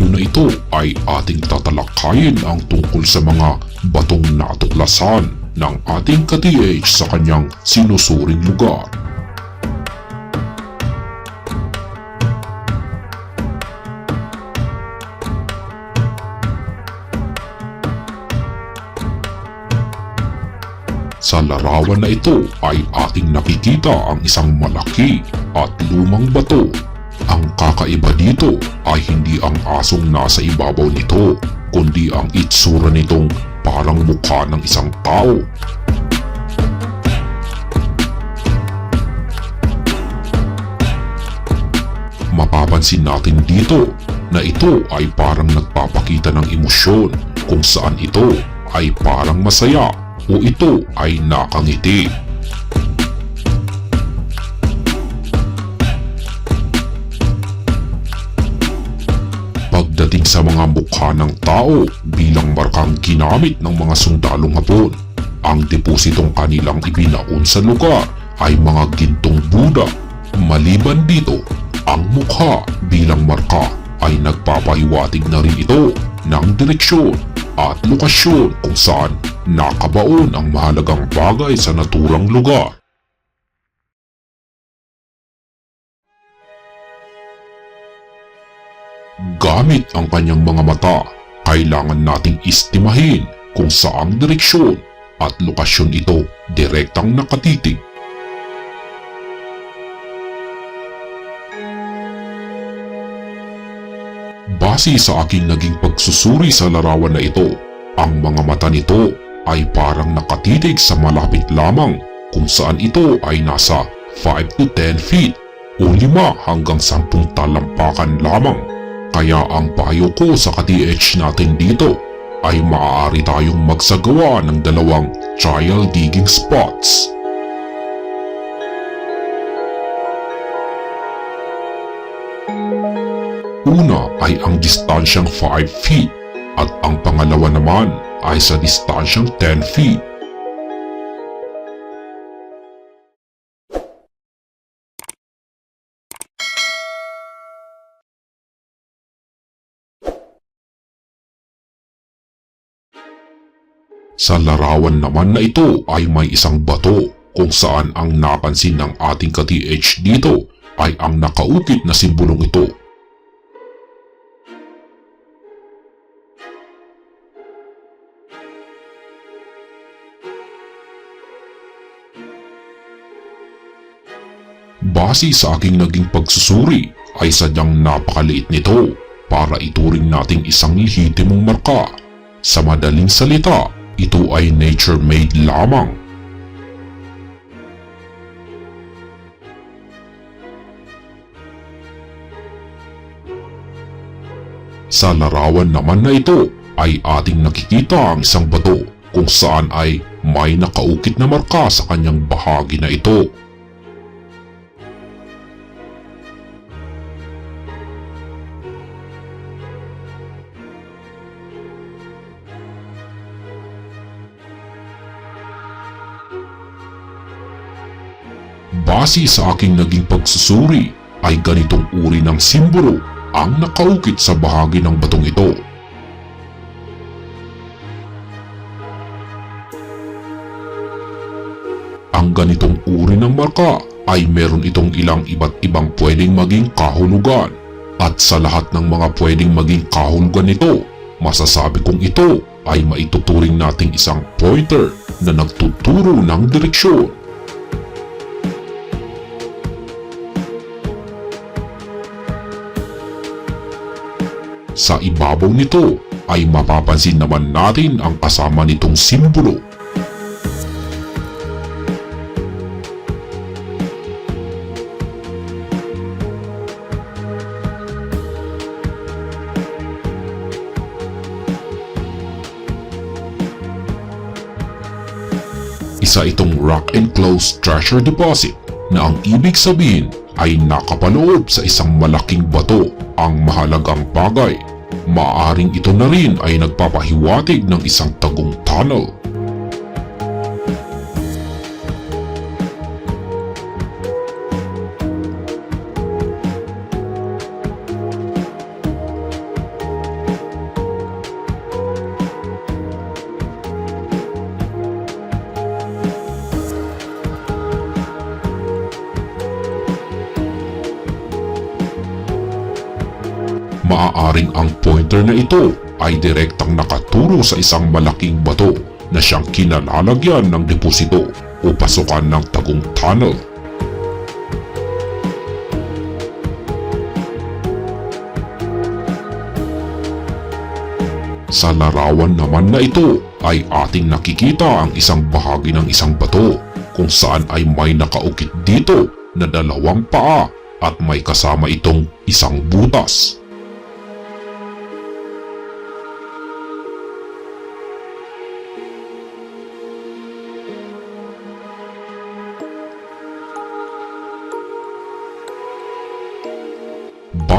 video na ito ay ating tatalakayin ang tungkol sa mga batong natuklasan ng ating ka-TH sa kanyang sinusuring lugar. Sa larawan na ito ay ating nakikita ang isang malaki at lumang bato. Ang kakaiba dito ay hindi ang asong nasa ibabaw nito, kundi ang itsura nitong parang mukha ng isang tao. Mapapansin natin dito na ito ay parang nagpapakita ng emosyon kung saan ito ay parang masaya o ito ay nakangiti. Sa mga mukha ng tao bilang markang ginamit ng mga sundalong hapon, ang depositong kanilang ibinaon sa lugar ay mga gintong Buddha. Maliban dito, ang mukha bilang marka ay nagpapahiwatig na rin ito ng direksyon at lokasyon kung saan nakabaon ang mahalagang bagay sa naturang lugar. Gamit ang kanyang mga mata, kailangan nating istimahin kung saang direksyon at lokasyon ito direktang nakatitig. Base sa aking naging pagsusuri sa larawan na ito, ang mga mata nito ay parang nakatitig sa malapit lamang kung saan ito ay nasa 5 to 10 feet o 5 hanggang 10 talampakan lamang. Kaya ang payo ko sa ka-TH natin dito ay maaari tayong magsagawa ng dalawang trial digging spots. Una ay ang distansyang 5 feet at ang pangalawa naman ay sa distansyang 10 feet. Sa larawan naman na ito ay may isang bato kung saan ang napansin ng ating ka-TH dito ay ang nakaukit na simbolong ito Base sa aking naging pagsusuri ay sadyang napakaliit nito para ituring nating isang lehitimong marka. Sa madaling salita, ito ay nature-made lamang. Sa larawan naman na ito ay ating nakikita ang isang bato kung saan ay may nakaukit na marka sa kanyang bahagi na ito. Base sa aking naging pagsusuri ay ganitong uri ng simbolo ang nakaukit sa bahagi ng batong ito. Ang ganitong uri ng marka ay meron itong ilang iba't ibang pwedeng maging kahulugan at sa lahat ng mga pwedeng maging kahulugan nito, masasabi kong ito ay maituturing nating isang pointer na nagtuturo ng direksyon Sa ibabaw nito ay mapapansin naman natin ang kasama nitong simbolo. Isa itong rock enclosed treasure deposit na ang ibig sabihin ay nakapaloob sa isang malaking bato ang mahalagang bagay. Maaring ito na rin ay nagpapahiwatig ng isang tagong tunnel. Maaaring ang pointer na ito ay direktang nakaturo sa isang malaking bato na siyang kinalalagyan ng deposito o pasukan ng tagong tunnel. Sa larawan naman na ito ay ating nakikita ang isang bahagi ng isang bato kung saan ay may nakaukit dito na dalawang paa at may kasama itong isang butas.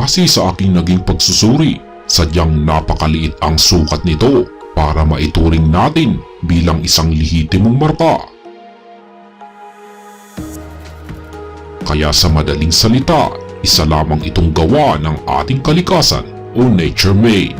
Base sa aking naging pagsusuri, sadyang napakaliit ang sukat nito para maituring natin bilang isang lehitimong marka. Kaya sa madaling salita, isa lamang itong gawa ng ating kalikasan o nature made.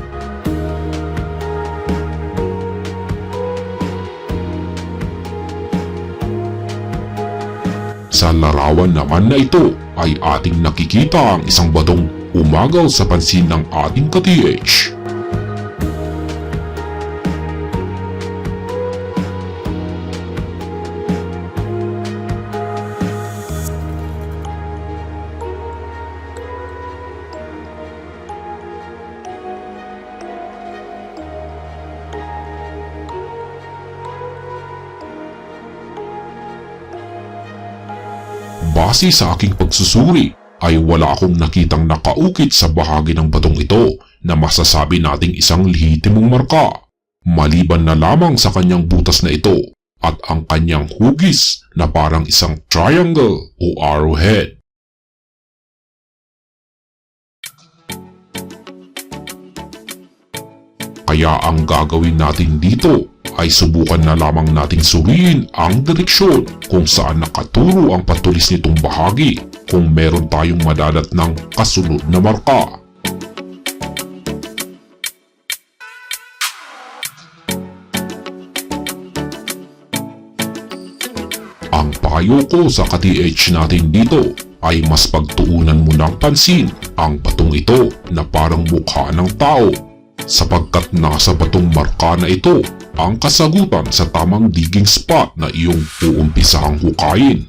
Sa larawan naman na ito ay ating nakikita ang isang badong umagaw sa pansin ng ating ka-TH. Base sa aking pagsusuri ay wala akong nakitang nakaukit sa bahagi ng batong ito na masasabi nating isang lehitimong marka. Maliban na lamang sa kanyang butas na ito at ang kanyang hugis na parang isang triangle o arrowhead. Kaya ang gagawin natin dito ay subukan na lamang nating suriin ang direksyon kung saan nakaturo ang patulis nitong bahagi kung meron tayong madadat ng kasunod na marka. Ang payo ko sa ka-TH natin dito ay mas pagtuunan mo ng pansin ang batong ito na parang mukha ng tao sapagkat nasa batong marka na ito ang kasagutan sa tamang digging spot na iyong uumpisahang hukayin.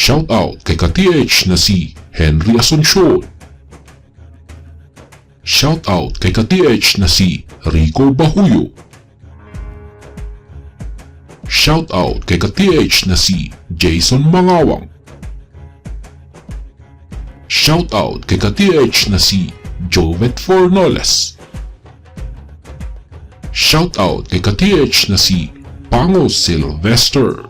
Shout out kay ka-TH na si Henry Asuncion Shout out kay ka-TH na si Rico Bahuyo. Shout out kay ka-TH na si Jason Mangawang. Shout out kay ka-TH na si Jovet Fornoles. Shout out kay ka-TH na si Pango Sylvester.